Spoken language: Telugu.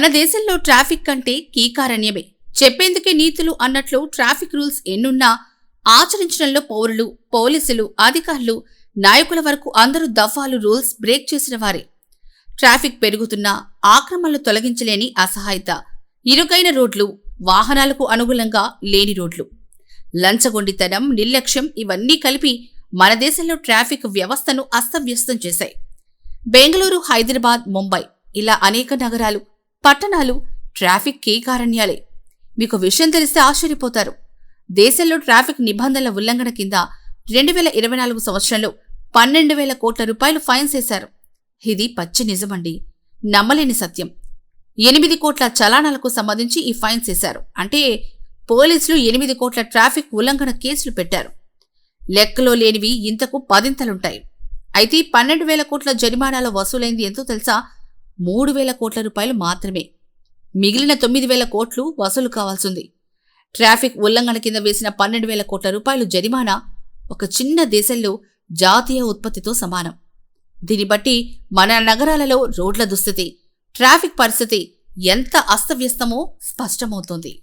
మన దేశంలో ట్రాఫిక్ కంటే కీకారణ్యమే చెప్పేందుకే నీతులు అన్నట్లు ట్రాఫిక్ రూల్స్ ఎన్నున్నా ఆచరించడంలో పౌరులు పోలీసులు అధికారులు నాయకుల వరకు అందరూ దఫాలు రూల్స్ బ్రేక్ చేసిన వారే. ట్రాఫిక్ పెరుగుతున్నా ఆక్రమణలు తొలగించలేని అసహాయత. ఇరుకైన రోడ్లు వాహనాలకు అనుగుణంగా లేని రోడ్లు. లంచగొండితనం నిర్లక్ష్యం ఇవన్నీ కలిపి మన దేశంలో ట్రాఫిక్ వ్యవస్థను అస్తవ్యస్తం చేశాయి. బెంగళూరు హైదరాబాద్ ముంబై ఇలా అనేక నగరాలు పట్టణాలు ట్రాఫిక్ కీకారణ్యాలే. మీకు విషయం తెలిస్తే ఆశ్చర్యపోతారు. దేశంలో ట్రాఫిక్ నిబంధనల ఉల్లంఘన కింద రెండు వేల ఇరవై నాలుగు సంవత్సరంలో పన్నెండు వేల కోట్ల రూపాయలు ఫైన్స్ చేశారు. ఇది పచ్చి నిజమండి. నమ్మలేని సత్యం. ఎనిమిది కోట్ల చలానాలకు సంబంధించి ఈ ఫైన్స్ చేశారు. అంటే పోలీసులు ఎనిమిది కోట్ల ట్రాఫిక్ ఉల్లంఘన కేసులు పెట్టారు. లెక్కలో లేనివి ఇంతకు పదింతలుంటాయి. అయితే పన్నెండు వేల కోట్ల జరిమానాల వసూలైంది ఎంతో తెలుసా? మూడు వేల కోట్ల రూపాయలు మాత్రమే. మిగిలిన తొమ్మిది వేల కోట్లు వసూలు కావాల్సింది. ట్రాఫిక్ ఉల్లంఘన కింద వేసిన పన్నెండు వేల కోట్ల రూపాయలు జరిమానా ఒక చిన్న దేశంలో జాతీయ ఉత్పత్తితో సమానం. దీన్ని బట్టి మన నగరాలలో రోడ్ల దుస్థితి ట్రాఫిక్ పరిస్థితి ఎంత అస్తవ్యస్తమో స్పష్టమవుతుంది.